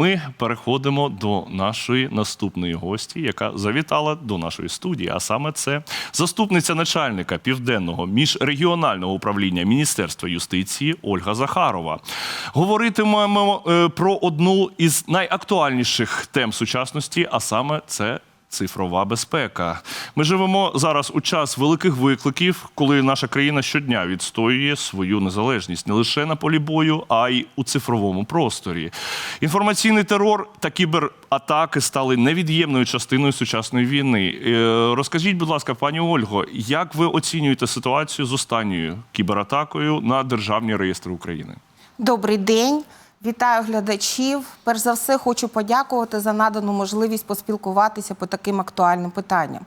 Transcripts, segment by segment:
ми переходимо до нашої наступної гості, яка завітала до нашої студії. А саме це заступниця начальника південного міжрегіонального управління Міністерства юстиції Ольга Захарова. Говоритимемо е, про одну із найактуальніших тем сучасності, а саме це Цифрова безпека. Ми живемо зараз у час великих викликів, коли наша країна щодня відстоює свою незалежність не лише на полі бою, а й у цифровому просторі. Інформаційний терор та кібератаки стали невід'ємною частиною сучасної війни. Е, Розкажіть, будь ласка, пані Ольго, як ви оцінюєте ситуацію з останньою кібератакою на державні реєстри України? Добрий день. Вітаю глядачів. Перш за все, хочу подякувати за надану можливість поспілкуватися по таким актуальним питанням,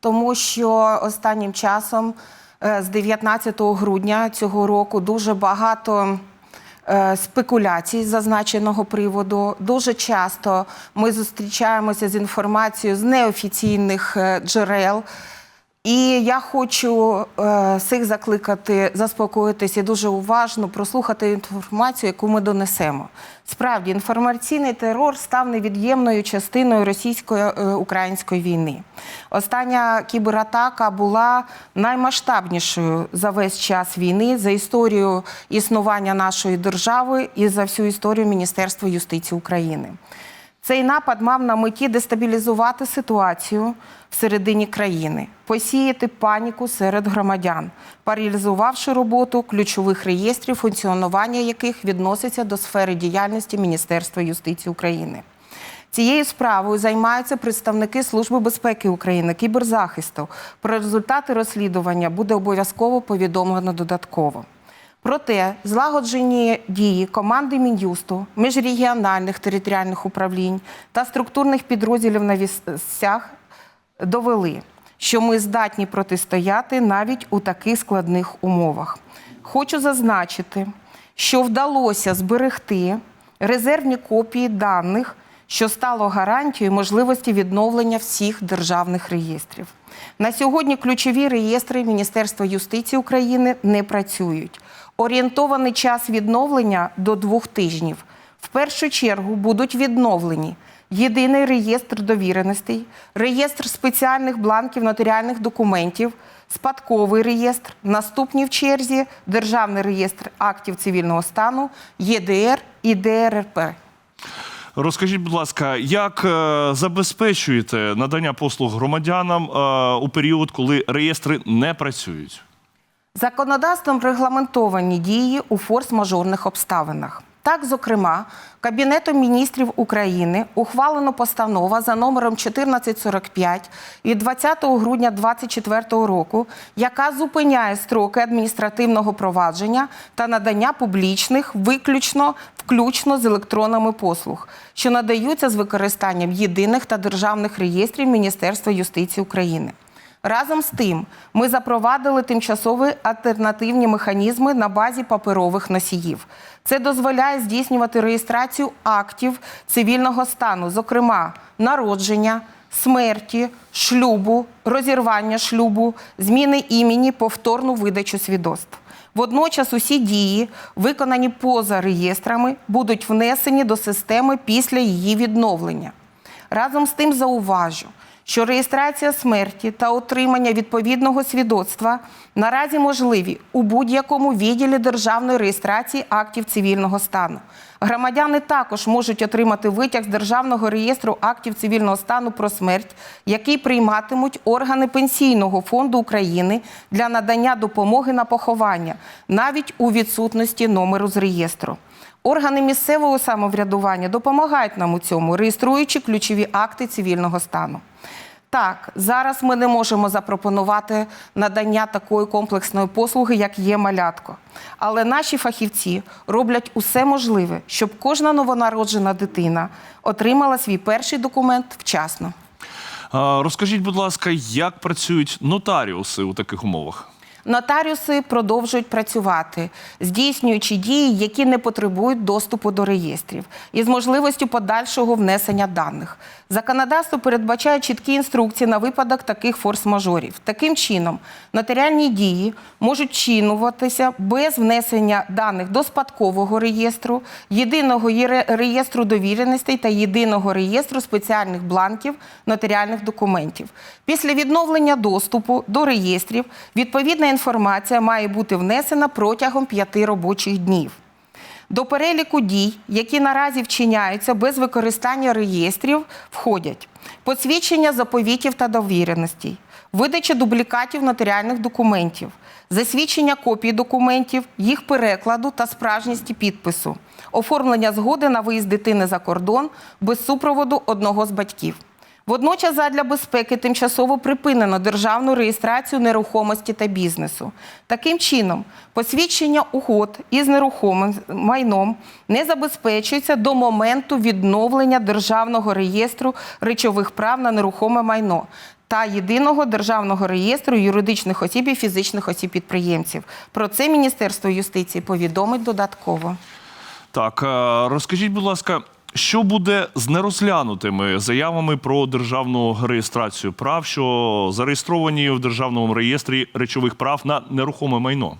тому що останнім часом, е, з 19 грудня цього року, дуже багато е, спекуляцій з зазначеного приводу. Дуже часто ми зустрічаємося з інформацією з неофіційних е, джерел. І я хочу е, всіх закликати заспокоїтися і дуже уважно прослухати інформацію, яку ми донесемо. Справді, інформаційний терор став невід'ємною частиною російсько-української війни. Остання кібератака була наймасштабнішою за весь час війни, за історію існування нашої держави і за всю історію Міністерства юстиції України. Цей напад мав на меті дестабілізувати ситуацію всередині країни, посіяти паніку серед громадян, паралізувавши роботу ключових реєстрів, функціонування яких відноситься до сфери діяльності Міністерства юстиції України. Цією справою займаються представники Служби безпеки України, кіберзахисту. Про результати розслідування буде обов'язково повідомлено додатково. Проте злагоджені дії команди Мін'юсту, міжрегіональних територіальних управлінь та структурних підрозділів на місцях довели, що ми здатні протистояти навіть у таких складних умовах. Хочу зазначити, що вдалося зберегти резервні копії даних, що стало гарантією можливості відновлення всіх державних реєстрів. На сьогодні ключові реєстри Міністерства юстиції України не працюють. Орієнтований час відновлення до двох тижнів. В першу чергу будуть відновлені єдиний реєстр довіреностей, реєстр спеціальних бланків нотаріальних документів, спадковий реєстр, наступні в черзі Державний реєстр актів цивільного стану, ЄДР і ДРРП. Розкажіть, будь ласка, як е, забезпечуєте надання послуг громадянам е, у період, коли реєстри не працюють? Законодавством регламентовані дії у форс-мажорних обставинах. Так, зокрема, Кабінетом міністрів України ухвалено постанова за номером 1445 від 20 грудня 2024 року, яка зупиняє строки адміністративного провадження та надання публічних, виключно включно з електронами послуг, що надаються з використанням єдиних та державних реєстрів Міністерства юстиції України. Разом з тим, ми запровадили тимчасові альтернативні механізми на базі паперових носіїв. Це дозволяє здійснювати реєстрацію актів цивільного стану, зокрема народження, смерті, шлюбу, розірвання шлюбу, зміни імені, повторну видачу свідоцтв. Водночас усі дії, виконані поза реєстрами, будуть внесені до системи після її відновлення. Разом з тим зауважу, що реєстрація смерті та отримання відповідного свідоцтва наразі можливі у будь-якому відділі державної реєстрації актів цивільного стану. Громадяни також можуть отримати витяг з Державного реєстру актів цивільного стану про смерть, який прийматимуть органи Пенсійного фонду України для надання допомоги на поховання, навіть у відсутності номеру з реєстру. Органи місцевого самоврядування допомагають нам у цьому, реєструючи ключові акти цивільного стану. Так, зараз ми не можемо запропонувати надання такої комплексної послуги, як є малятко. Але наші фахівці роблять усе можливе, щоб кожна новонароджена дитина отримала свій перший документ вчасно. Розкажіть, будь ласка, як працюють нотаріуси у таких умовах? Нотаріуси продовжують працювати, здійснюючи дії, які не потребують доступу до реєстрів, із можливістю подальшого внесення даних. Законодавство передбачає чіткі інструкції на випадок таких форс-мажорів. Таким чином, нотаріальні дії можуть чинуватися без внесення даних до спадкового реєстру, єдиного реєстру довіреностей та єдиного реєстру спеціальних бланків нотаріальних документів. Після відновлення доступу до реєстрів відповідна інформація має бути внесена протягом п'яти робочих днів. До переліку дій, які наразі вчиняються без використання реєстрів, входять посвідчення заповітів та довіреностей, видача дублікатів нотаріальних документів, засвідчення копій документів, їх перекладу та справжністі підпису, оформлення згоди на виїзд дитини за кордон без супроводу одного з батьків. Водночас, задля безпеки тимчасово припинено державну реєстрацію нерухомості та бізнесу. Таким чином, посвідчення угод із нерухомим майном не забезпечується до моменту відновлення державного реєстру речових прав на нерухоме майно та єдиного державного реєстру юридичних осіб і фізичних осіб підприємців. Про це Міністерство юстиції повідомить додатково. Так, е, розкажіть, будь ласка, що буде з нерозглянутими заявами про державну реєстрацію прав, що зареєстровані в державному реєстрі речових прав на нерухоме майно?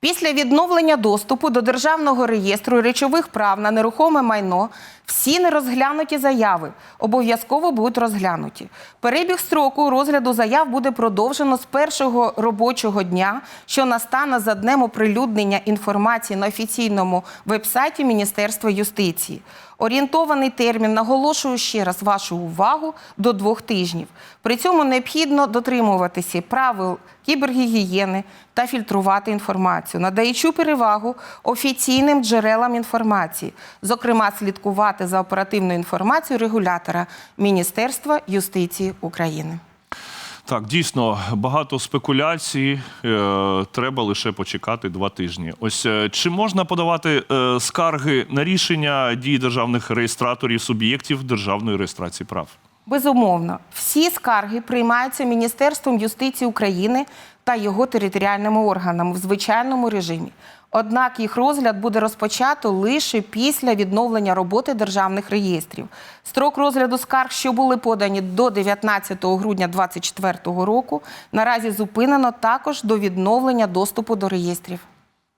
Після відновлення доступу до державного реєстру речових прав на нерухоме майно всі нерозглянуті заяви обов'язково будуть розглянуті. Перебіг строку розгляду заяв буде продовжено з першого робочого дня, що настане за днем оприлюднення інформації на офіційному вебсайті Міністерства юстиції. Орієнтований термін, наголошую ще раз вашу увагу, до двох тижнів. При цьому необхідно дотримуватися правил кібергігієни та фільтрувати інформацію, надаючи перевагу офіційним джерелам інформації, зокрема, слідкувати за оперативною інформацією регулятора Міністерства юстиції України. Так, дійсно, багато спекуляцій. Е, треба лише почекати два тижні. Ось е, чи можна подавати е, скарги на рішення дій державних реєстраторів суб'єктів державної реєстрації прав? Безумовно, всі скарги приймаються Міністерством юстиції України та його територіальними органами в звичайному режимі. Однак їх розгляд буде розпочато лише після відновлення роботи державних реєстрів. Строк розгляду скарг, що були подані до 19 грудня 2024 року, наразі зупинено також до відновлення доступу до реєстрів.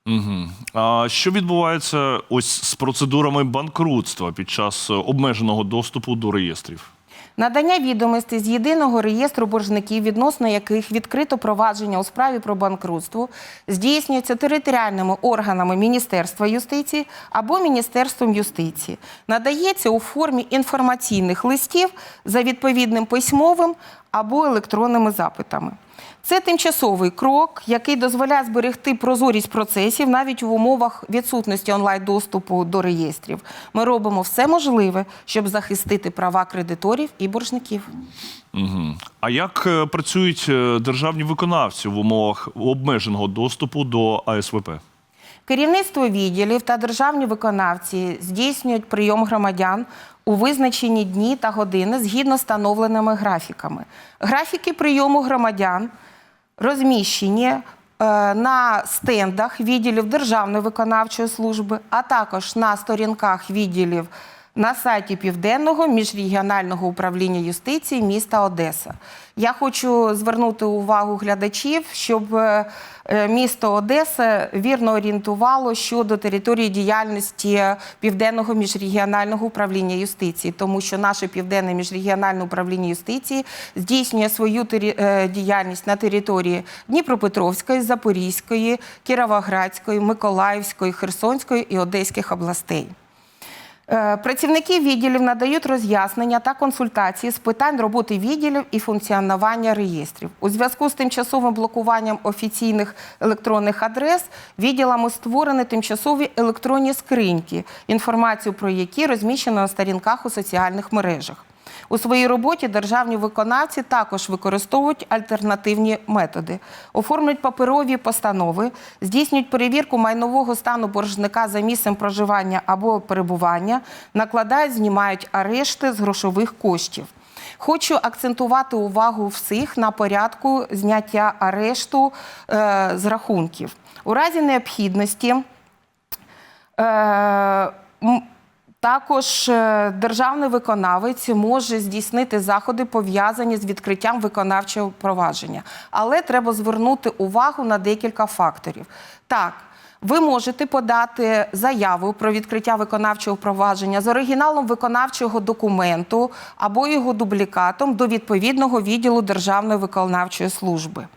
Угу. А що відбувається ось з процедурами банкрутства під час е, обмеженого доступу до реєстрів? Надання відомостей з єдиного реєстру боржників, відносно яких відкрито провадження у справі про банкрутство, здійснюється територіальними органами Міністерства юстиції або Міністерством юстиції. Надається у формі інформаційних листів за відповідним письмовим або електронними запитами. Це тимчасовий крок, який дозволяє зберегти прозорість процесів навіть в умовах відсутності онлайн-доступу до реєстрів. Ми робимо все можливе, щоб захистити права кредиторів і боржників. Угу. А як е, працюють е, державні виконавці в умовах обмеженого доступу до АСВП? Керівництво відділів та державні виконавці здійснюють прийом громадян у визначені дні та години згідно встановленими графіками. Графіки прийому громадян розміщені е, на стендах відділів Державної виконавчої служби, а також на сторінках відділів на сайті Південного міжрегіонального управління юстиції міста Одеса. Я хочу звернути увагу глядачів, щоб е, е, місто Одеса вірно орієнтувало щодо території діяльності Південного міжрегіонального управління юстиції, тому що наше південне міжрегіональне управління юстиції здійснює свою е, діяльність на території Дніпропетровської, Запорізької, Кіровоградської, Миколаївської, Херсонської і Одеських областей. Е, Працівники відділів надають роз'яснення та консультації з питань роботи відділів і функціонування реєстрів. У зв'язку з тимчасовим блокуванням офіційних електронних адрес відділами створені тимчасові електронні скриньки, інформацію про які розміщено на сторінках у соціальних мережах. У своїй роботі державні виконавці також використовують альтернативні методи, оформлюють паперові постанови, здійснюють перевірку майнового стану боржника за місцем проживання або перебування, накладають, знімають арешти з грошових коштів. Хочу акцентувати увагу всіх на порядку зняття арешту е, з рахунків. У разі необхідності Е, також е, державний виконавець може здійснити заходи, пов'язані з відкриттям виконавчого провадження. Але треба звернути увагу на декілька факторів. Так, ви можете подати заяву про відкриття виконавчого провадження з оригіналом виконавчого документу або його дублікатом до відповідного відділу Державної виконавчої служби.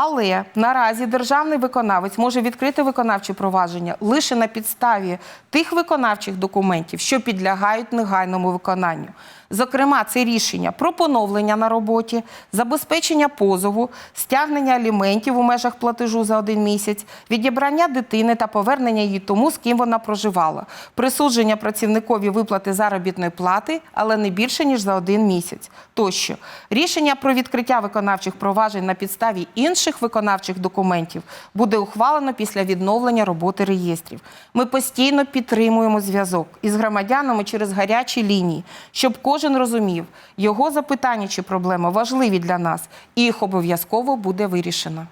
Але наразі державний виконавець може відкрити виконавче провадження лише на підставі тих виконавчих документів, що підлягають негайному виконанню. Зокрема, це рішення про поновлення на роботі, забезпечення позову, стягнення аліментів у межах платежу за один місяць, відібрання дитини та повернення її тому, з ким вона проживала, присудження працівникові виплати заробітної плати, але не більше ніж за один місяць. Тощо рішення про відкриття виконавчих проваджень на підставі інших виконавчих документів буде ухвалено після відновлення роботи реєстрів. Ми постійно підтримуємо зв'язок із громадянами через гарячі лінії, щоб кожен розумів, його запитання чи проблеми важливі для нас, і їх обов'язково буде вирішено.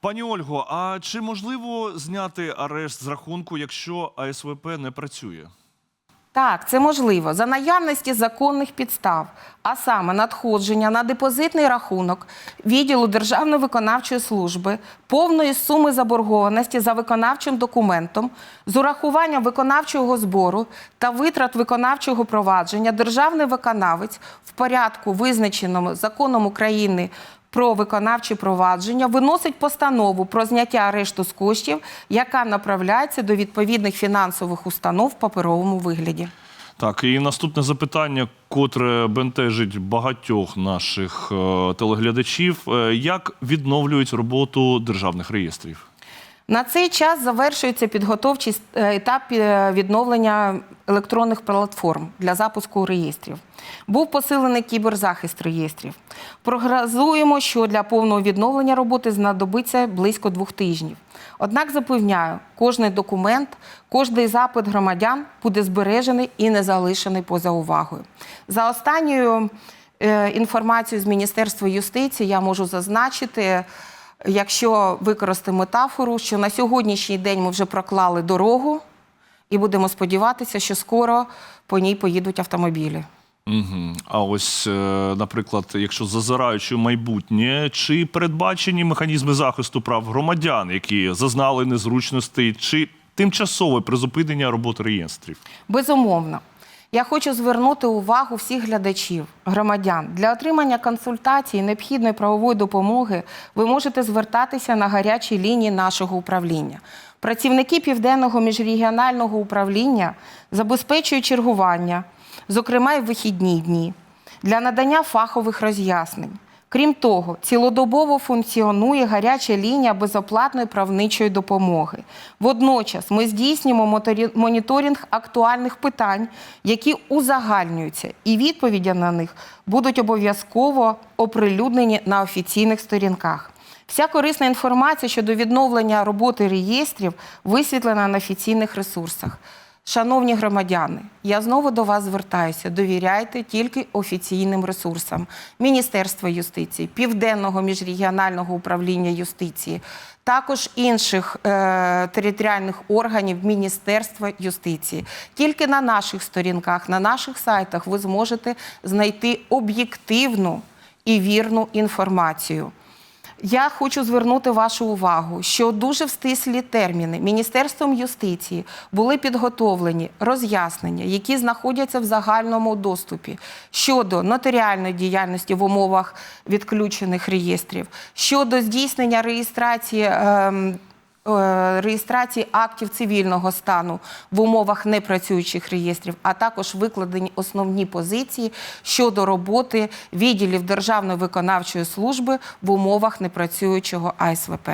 Пані Ольго, а чи можливо зняти арешт з рахунку, якщо АСВП не працює? Так, це можливо. За наявності законних підстав, а саме надходження на депозитний рахунок відділу Державної виконавчої служби повної суми заборгованості за виконавчим документом з урахуванням виконавчого збору та витрат виконавчого провадження державний виконавець в порядку, визначеному законом України про виконавче провадження виносить постанову про зняття арешту з коштів, яка направляється до відповідних фінансових установ в паперовому вигляді. Так, і наступне запитання, котре бентежить багатьох наших е, телеглядачів: Е, як відновлюють роботу державних реєстрів? На цей час завершується підготовчий е, етап е, відновлення електронних платформ для запуску реєстрів. Був посилений кіберзахист реєстрів. Прогнозуємо, що для повного відновлення роботи знадобиться близько двох тижнів. Однак запевняю, кожний документ, кожний запит громадян буде збережений і не залишений поза увагою. За останньою е, інформацією з Міністерства юстиції я можу зазначити. Якщо використати метафору, що на сьогоднішній день ми вже проклали дорогу і будемо сподіватися, що скоро по ній поїдуть автомобілі. Угу. А ось, е, наприклад, якщо зазираючи в майбутнє, чи передбачені механізми захисту прав громадян, які зазнали незручностей, чи тимчасове призупинення роботи реєстрів? Безумовно. Я хочу звернути увагу всіх глядачів, громадян. Для отримання консультації, необхідної правової допомоги ви можете звертатися на гарячі лінії нашого управління. Працівники Південного міжрегіонального управління забезпечують чергування, зокрема й вихідні дні, для надання фахових роз'яснень. Крім того, цілодобово функціонує гаряча лінія безоплатної правничої допомоги. Водночас ми здійснюємо моніторинг актуальних питань, які узагальнюються, і відповіді на них будуть обов'язково оприлюднені на офіційних сторінках. Вся корисна інформація щодо відновлення роботи реєстрів висвітлена на офіційних ресурсах. Шановні громадяни, я знову до вас звертаюся. Довіряйте тільки офіційним ресурсам Міністерства юстиції, Південного міжрегіонального управління юстиції, також інших е, територіальних органів Міністерства юстиції. Тільки на наших сторінках, на наших сайтах ви зможете знайти об'єктивну і вірну інформацію. Я хочу звернути вашу увагу, що дуже в стислі терміни Міністерством юстиції були підготовлені роз'яснення, які знаходяться в загальному доступі щодо нотаріальної діяльності в умовах відключених реєстрів, щодо здійснення реєстрації. е, Реєстрації актів цивільного стану в умовах непрацюючих реєстрів, а також викладені основні позиції щодо роботи відділів Державної виконавчої служби в умовах непрацюючого АСВП.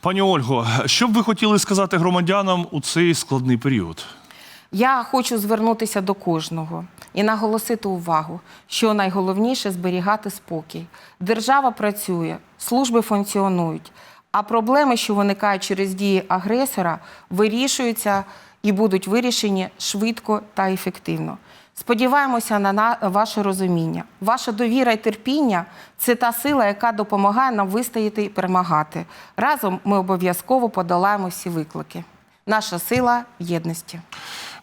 Пані Ольго, що б ви хотіли сказати громадянам у цей складний період? Я хочу звернутися до кожного і наголосити увагу, що найголовніше зберігати спокій. Держава працює, служби функціонують, а проблеми, що виникають через дії агресора, вирішуються і будуть вирішені швидко та ефективно. Сподіваємося на ваше розуміння. Ваша довіра і терпіння це та сила, яка допомагає нам вистояти і перемагати. Разом ми обов'язково подолаємо всі виклики. Наша сила єдності.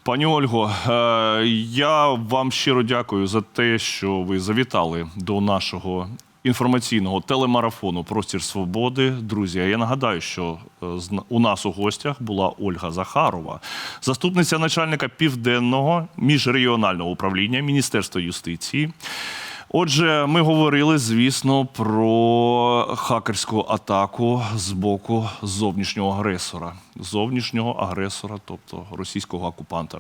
Пані Ольго, е, я вам щиро дякую за те, що ви завітали до нашого інформаційного телемарафону Простір свободи. Друзі, я нагадаю, що е, у нас у гостях була Ольга Захарова, заступниця начальника південного міжрегіонального управління Міністерства юстиції. Отже, ми говорили, звісно, про хакерську атаку з боку зовнішнього агресора, зовнішнього агресора, тобто російського окупанта.